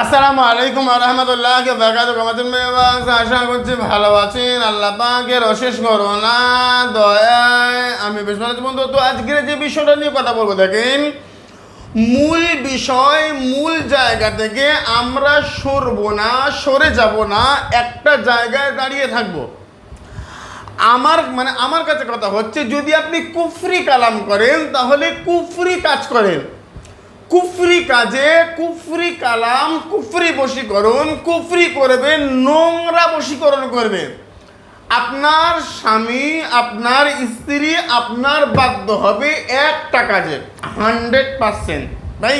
আসসালামু আলাইকুম মেবাস আশা করছি ভালো আছেন। আল্লাহ পাকের অশেষ করোনা দয়ায় আমি বেশ বন্ধু, তো আজকের যে বিষয়টা নিয়ে কথা বলব, দেখেন, মূল বিষয়, মূল জায়গা থেকে আমরা সরব না, সরে যাব না, একটা জায়গায় দাঁড়িয়ে থাকব। আমার মানে আমার কাছে কথা হচ্ছে, যদি আপনি কুফরি কালাম করেন, তাহলে কুফরি কাজ করেন। কুফরি কাজে, কুফরি কালাম, কুফরি বশীকরণ, কুফরি করবে, নোংরা বশীকরণ করবে। আপনার স্বামী, আপনার স্ত্রী, আপনার বাধ্য হবে একটা কাজে, হান্ড্রেড পারসেন্ট। তাই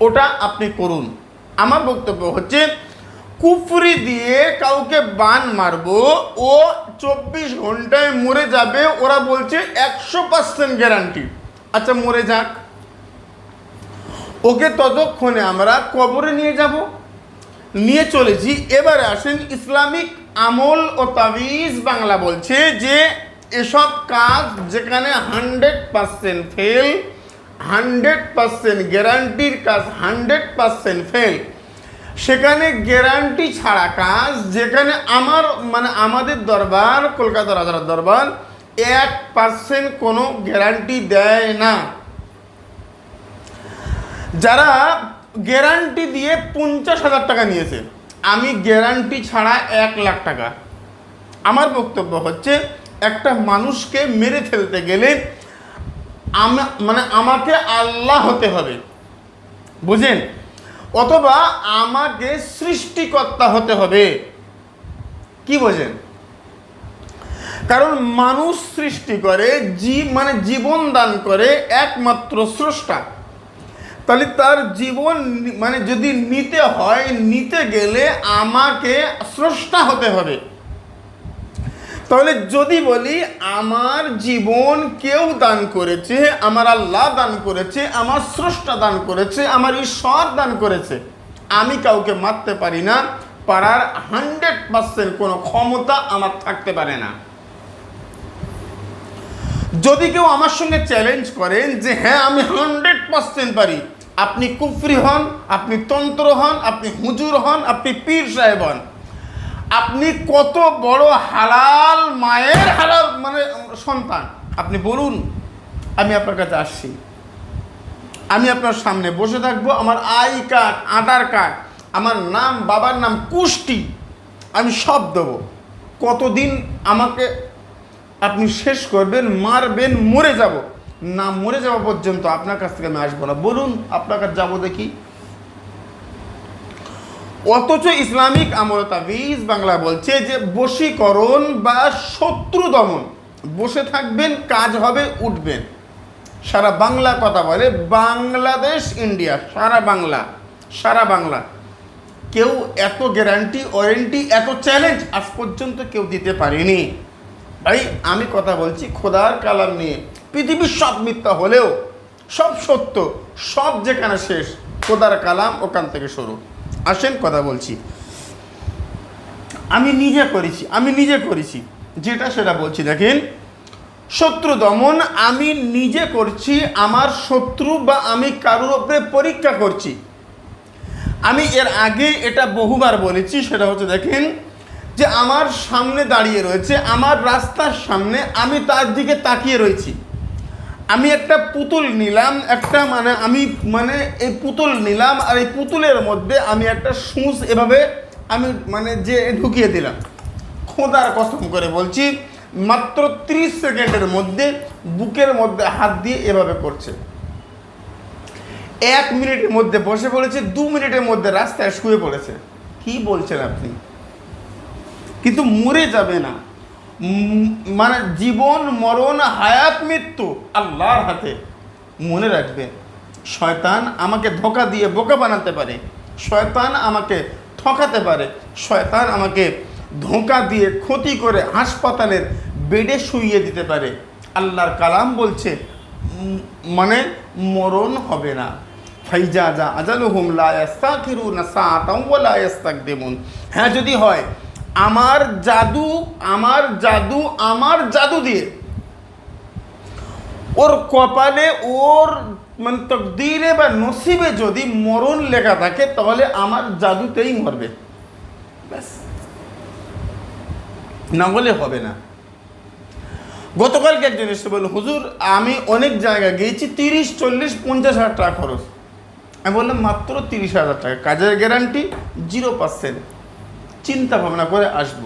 ওটা আপনি করুন। আমার বক্তব্য হচ্ছে, কুফরি দিয়ে কাউকে বান মারবো, ও চব্বিশ ঘন্টায় মরে যাবে, ওরা বলছে একশো পার্সেন্ট গ্যারান্টি আচ্ছা মরে যাক। ওকে ততক্ষণে আমরা কবরে নিয়ে যাব। নিয়ে চলেছি। এবারে আসেন ইসলামিক আমল ও তাবিজ বাংলা বলছে যে এসব কাজ যেখানে hundred percent fail, hundred percent গ্যারান্টির কাজ, হান্ড্রেড পার্সেন্ট ফেল। সেখানে গ্যারান্টি ছাড়া কাজ, যেখানে আমার মানে আমাদের দরবার কলকাতা রাজার দরবার, এক পার্সেন্ট কোনো গ্যারান্টি দেয় না। যারা গ্যারান্টি দিয়ে পঞ্চাশ হাজার টাকা নিয়েছে, আমি গ্যারান্টি ছাড়া এক লাখ টাকা। আমার বক্তব্য হচ্ছে, একটা মানুষকে মেরে ফেলতে গেলে মানে আমাকে আল্লাহ হতে হবে। বুঝেন অথবা আমাকে সৃষ্টিকর্তা হতে হবে। কি বোঝেন? কারণ মানুষ সৃষ্টি করে, জীব মানে জীবন দান করে একমাত্র স্রষ্টা। তাহলে তার জীবন মানে যদি নিতে হয়, নিতে গেলে আমাকে স্রষ্টা হতে হবে। তাহলে যদি বলি, আমার জীবন কেউ দান করেছে, আমার আল্লাহ দান করেছে, আমার স্রষ্টা দান করেছে, আমার ঈশ্বর দান করেছে, আমি কাউকে মারতে পারি না, পারার হান্ড্রেড পার্সেন্ট কোনো ক্ষমতা আমার থাকতে পারে না। যদি কেউ আমার সঙ্গে চ্যালেঞ্জ করেন যে হ্যাঁ আমি হান্ড্রেড পার্সেন্ট পারি আপনি কুফরি হন, আপনি তন্ত্র হন, আপনি হুজুর হন, আপনি পীর সাহেব হন। আপনি কত বড় হালাল মায়ের হালাল মানে সন্তান। আপনি বলুন, আমি আপনার কাছে আসছি। আমি আপনার সামনে বসে থাকব, আমার আই কার্ড, আধার কার্ড, আমার নাম, বাবার নাম, কুষ্টি, আমি সব দেবো। কতদিন আমাকে আপনি শেষ করবেন, মারবেন, মরে যাব। না মরে যাওয়া পর্যন্ত আপনার কাছ থেকে আমি আসব না। বলুন, আপনার কাছে যাব দেখি। অথচ ইসলামিক আমল তাবিজ বাংলা বলছে যে, বশীকরণ বা শত্রু দমন। বসে থাকবেন, কাজ হবে, উঠবেন। সারা বাংলা কথা বলে, বাংলাদেশ, ইন্ডিয়া, সারা বাংলা সারা বাংলা। কেউ এত গ্যারান্টি ওয়ারেন্টি এত চ্যালেঞ্জ আজ পর্যন্ত কেউ দিতে পারেনি। ভাই, আমি কথা বলছি খোদার কালাম নিয়ে। পৃথিবীর সব মিথ্যা হলেও, সব সত্য, সব যেখানে শেষ, খোদার কালাম ওখান থেকে শুরু আসেন, কথা বলছি। আমি নিজে করেছি, আমি নিজে করেছি। যেটা সেটা বলছি, দেখেন। শত্রু দমন, আমি নিজে করছি, আমার শত্রু বা আমি কারোর ওপরে পরীক্ষা করছি। আমি এর আগে এটা বহুবার বলেছি, সেটা হচ্ছে, দেখেন, যে আমার সামনে দাঁড়িয়ে রয়েছে, আমার রাস্তার সামনে আমি তার দিকে তাকিয়ে রয়েছি। আমি একটা পুতুল নিলাম, একটা মানে আমি মানে এই পুতুল নিলাম আর এই পুতুলের মধ্যে আমি একটা সুঁচ এভাবে আমি মানে যে ঢুকিয়ে দিলাম। খোদার কসম করে বলছি, মাত্র ত্রিশ সেকেন্ডের মধ্যে বুকের মধ্যে হাত দিয়ে এভাবে করছে। এক মিনিটের মধ্যে বসে পড়েছে, দু মিনিটের মধ্যে রাস্তায় শুয়ে পড়েছে। কি বলছেন আপনি? কিন্তু মরে যাবে না। মানে জীবন, মরণ, হায়াত, মৃত্যু আল্লাহর হাতে। মনে রাখবে শয়তান আমাকে ধোকা দিয়ে বোকা বানাতে পারে। শয়তান আমাকে ঠকাতে পারে। শয়তান আমাকে ধোঁকা দিয়ে ক্ষতি করে হাসপাতালের বেডে শুইয়ে দিতে পারে। আল্লাহর কালাম বলছে মানে মরণ হবে না। ফাইজা যা আজালুহুম লা ইয়াস্তাখিরুনা সাআতাও ওয়া লা ইস্তাকদিমুন হ্যাঁ যদি হয় আমার জাদু আমার জাদু আমার জাদু দিয়ে। ওর কপালে, ওর মানে তকদিরে বা নসিবে যদি মরণ লেখা থাকে, তাহলে আমার জাদুতেই মরবে। ব্যাস। না হলে হবে না। গতকালকে একজন এসে বলল, হুজুর, আমি অনেক জায়গায় গিয়েছি, তিরিশ, চল্লিশ, পঞ্চাশ হাজার টাকা খরচ। আমি বললাম, মাত্র তিরিশ হাজার টাকা। কাজের গ্যারান্টি জিরো পার্সেন্ট চিন্তা ভাবনা করে আসব।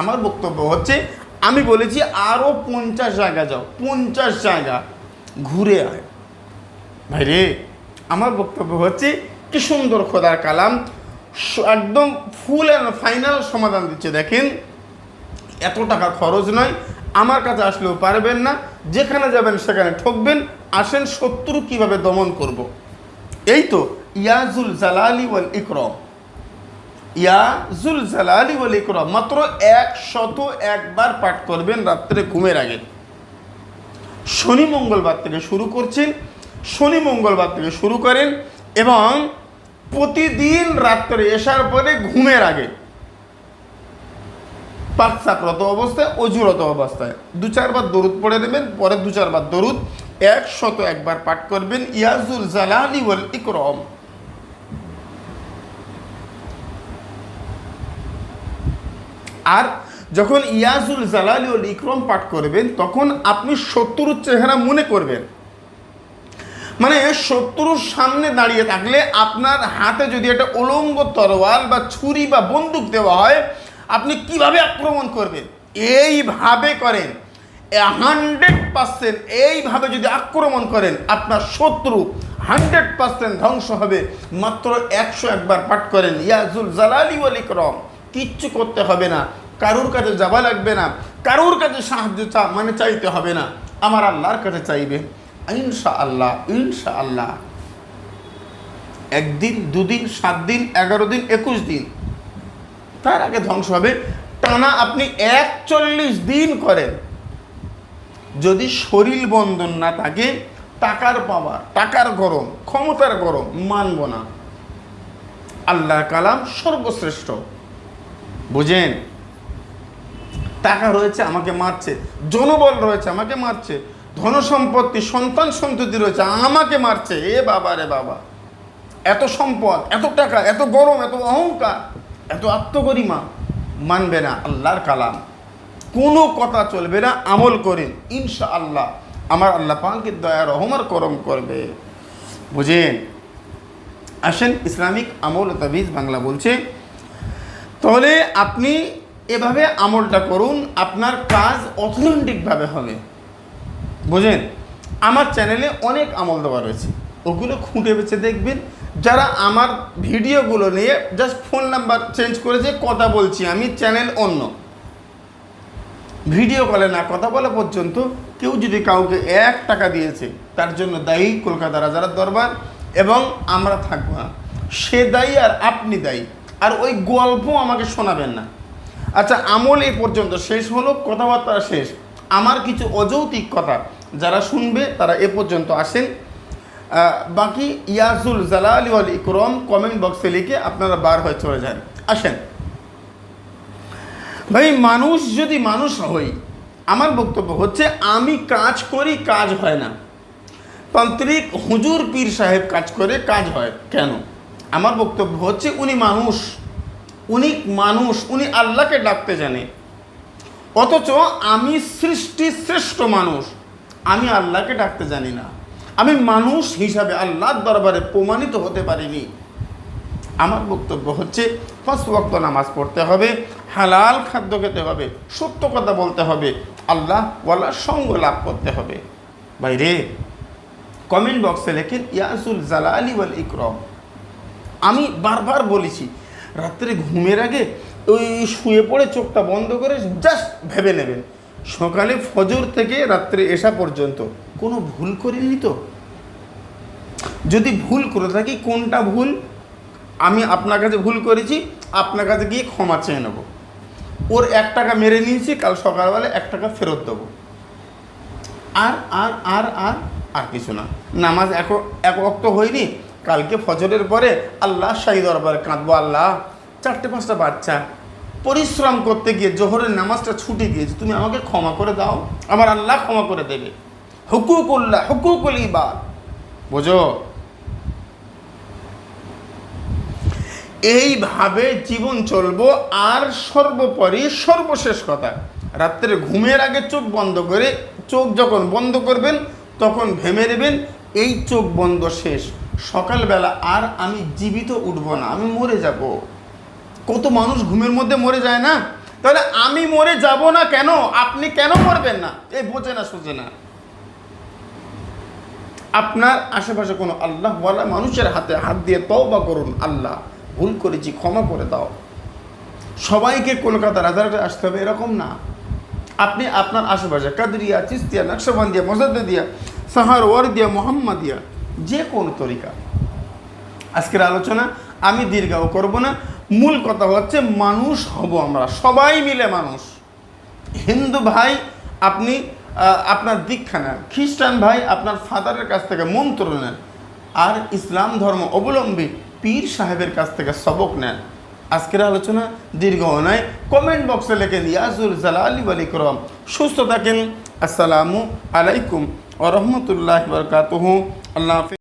আমার বক্তব্য হচ্ছে, আমি বলেছি আরও পঞ্চাশ জায়গা যাও, পঞ্চাশ জায়গা ঘুরে আয়। ভাই রে আমার বক্তব্য হচ্ছে কি সুন্দর খোদার কালাম একদম ফুল অ্যান্ড ফাইনাল সমাধান দিচ্ছে। দেখেন, এত টাকা খরচ নয়, আমার কাছে আসলেও পারবেন না, যেখানে যাবেন সেখানে ঠকবেন, আসেন শত্রু কীভাবে দমন করব। এই তো, ইয়াজুল জালালি ওয়াল ইকরম। মাত্র এক শত একবার পাঠ করবেন রাত্রে ঘুমের আগে। শনি মঙ্গলবার থেকে শুরু করছেন, শনি মঙ্গলবার থেকে শুরু করেন এবং প্রতিদিন রাত্রে এসার পরে ঘুমের আগে। পাকসাকরত অবস্থায়, অজুরত অবস্থায়। দু চারবার দরুদ পড়ে নেবেন, পরে দু চারবার দরুদ। একশত একবার পাঠ করবেন ইয়াজুল জালালি ইকরম। আর যখন ইয়াজুল জালালি ওয়াল ইকরম পাঠ করবেন, তখন আপনি শত্রুর চেহারা মনে করবেন। মানে শত্রুর সামনে দাঁড়িয়ে থাকলে আপনার হাতে যদি একটা উলঙ্গ তরোয়াল বা ছুরি বা বন্দুক দেওয়া হয়, আপনি কীভাবে আক্রমণ করবেন? এইভাবে করেন। হান্ড্রেড পার্সেন্ট এইভাবে যদি আক্রমণ করেন, আপনার শত্রু হান্ড্রেড পার্সেন্ট ধ্বংস হবে। মাত্র একশো একবার পাঠ করেন ইয়াজুল জালালি ওয়াল ইকরম। কিচ্ছু করতে হবে না। কারুর কাছে যাওয়া লাগবে না। কারুর কাছে সাহায্য চা মানে চাইতে হবে না। আমার আল্লাহর কাছে চাইবে। ইনশা আল্লাহ ইনশা আল্লাহ একদিন, দুদিন সাত দিন এগারো দিন একুশ দিন তার আগে ধ্বংস হবে। টানা আপনি একচল্লিশ দিন করেন। যদি শরীর বন্ধন না থাকে, টাকার পাওয়া টাকার গরম, ক্ষমতার গরম, মানব না। আল্লাহ কালাম সর্বশ্রেষ্ঠ। বুঝেন? টাকা রয়েছে, আমাকে মারছে। জনবল রয়েছে, আমাকে মারছে। ধন সম্পত্তি সন্তান সন্ততি রয়েছে, আমাকে মারছে। এ বাবা রে বাবা। এত সম্পদ, এত টাকা, এত গরম, এত অহংকার, এত আত্মগরিমা। মানবে না আল্লাহর কালাম। কোনো কথা চলবে না, আমল করেন ইনশা আল্লাহ আমার আল্লাহ পাকে দয়া রহমার করম করবে। বুঝেন? আসেন, ইসলামিক আমল তাবিজ বাংলা বলছে তাহলে আপনি এভাবে আমলটা করুন, আপনার কাজ অথেন্টিকভাবে হবে। বুঝেন আমার চ্যানেলে অনেক আমল দেওয়া রয়েছে। ওগুলো খুঁটে বেছে দেখবেন। যারা আমার ভিডিওগুলো নিয়ে জাস্ট ফোন নাম্বার চেঞ্জ করেছে, কথা বলছি আমি, চ্যানেল অন্য। ভিডিও কলে না, কথা বলা পর্যন্ত কেউ যদি কাউকে এক টাকা দিয়েছে, তার জন্য দায়ী কলকাতা রাজার দরবার এবং আমরা থাকব না। সে দায়ী আর আপনি দায়ী। আর ওই গল্প আমাকে শোনাবেন না। আচ্ছা আমল এই পর্যন্ত শেষ হলো, কথাবার্তা শেষ। আমার কিছু অযৌক্তিক কথা যারা শুনবে, তারা এ পর্যন্ত আসেন। বাকি ইয়াজুল জালালি ওয়াল ইকরম কমেন্ট বক্সে লিখে আপনারা বার হয়ে চলে যান। আসেন। ভাই, মানুষ যদি মানুষ হই, আমার বক্তব্য হচ্ছে, আমি কাজ করি, কাজ হয় না। তান্ত্রিক হুজুর পীর সাহেব কাজ করে, কাজ হয়। কেন? আমার বক্তব্য হচ্ছে উনি মানুষ উনি মানুষ, উনি আল্লাহকে ডাকতে জানে। অথচ আমি সৃষ্টি শ্রেষ্ঠ মানুষ, আমি আল্লাহকে ডাকতে জানি না। আমি মানুষ হিসাবে আল্লাহর দরবারে প্রমাণিত হতে পারিনি। আমার বক্তব্য হচ্ছে, পাঁচ ওয়াক্ত নামাজ পড়তে হবে, হালাল খাদ্য খেতে হবে, সত্য কথা বলতে হবে, আল্লাহ ওয়ালার সঙ্গ লাভ করতে হবে। বাইরে কমেন্ট বক্সে লেখেন, ইয়াসুল জালালি ওয়াল ইকরম। আমি বারবার বলেছি, রাত্রে ঘুমের আগে ওই শুয়ে পড়ে চোখটা বন্ধ করে জাস্ট ভেবে নেবেন। সকালে ফজর থেকে রাত্রে এসা পর্যন্ত। কোনো ভুল করিনি তো? যদি ভুল করে থাকি, কোনটা ভুল? আমি আপনার কাছে ভুল করেছি, আপনার কাছে গিয়ে ক্ষমা চেয়ে নেব। ওর এক টাকা মেরে নিয়েছি, কাল সকালবেলা এক টাকা ফেরত দেবো। আর আর আর আর আর কিছু না। নামাজ এক এক অক্ত হয়নি কালকে ফজরের পরে আল্লাহ শাহী দরবারে কাঁদবো, আল্লাহ, চারটে পাঁচটা বাচ্চা, পরিশ্রম করতে গিয়ে জোহরের নামাজটা ছুটে গিয়েছে, তুমি আমাকে ক্ষমা করে দাও, আমার আল্লাহ ক্ষমা করে দেবে। হুকুকুল্লাহ, হুকুকুল ইবাদ। বোঝো? এইভাবে জীবন চলবো, আর সর্বোপরি সর্বশেষ কথা, রাত্রে ঘুমের আগে চোখ বন্ধ করে, চোখ যখন বন্ধ করবেন, তখন ভেবে নেবেন, এই চোখ বন্ধ শেষ। সকালবেলা আর আমি জীবিত উঠবো না, আমি মরে যাব। কত মানুষ ঘুমের মধ্যে মরে যায় না? তাহলে আমি মরে যাব না কেন? আপনি কেন মরবেন না? এই বোঝে না, সোঝে না। আপনার আশেপাশে কোনো আল্লাহ বলা মানুষের হাতে হাত দিয়ে তওবা করুন, আল্লাহ ভুল করেছি, ক্ষমা করে দাও। সবাইকে কলকাতা রাজারহাটে আসতে হবে, এরকম না। আপনি আপনার আশেপাশে কাদরিয়া, চিস্তিয়া, নকশবন্দিয়া মজাদ্দিয়া সাহার ওয়ার ওয়ারদিয়া মোহাম্মদিয়া যে কোনো তরিকা। আজকের আলোচনা আমি দীর্ঘাও করব না। মূল কথা হচ্ছে মানুষ হব আমরা। সবাই মিলে মানুষ। হিন্দু ভাই, আপনি আপনার দীক্ষা নেন খ্রিস্টান ভাই, আপনার ফাদারের কাছ থেকে মন্ত্র নেন। আর ইসলাম ধর্ম অবলম্বী পীর সাহেবের কাছ থেকে সবক নেন। আজকের আলোচনা দীর্ঘ নয়। কমেন্ট বক্সে লিখে ইয়াজুল জালালি আলিকরম সুস্থ থাকেন। আসসালামু আলাইকুম। ও রহমতুল্লাহ বরকাতহ আল্লাহ হাফিজ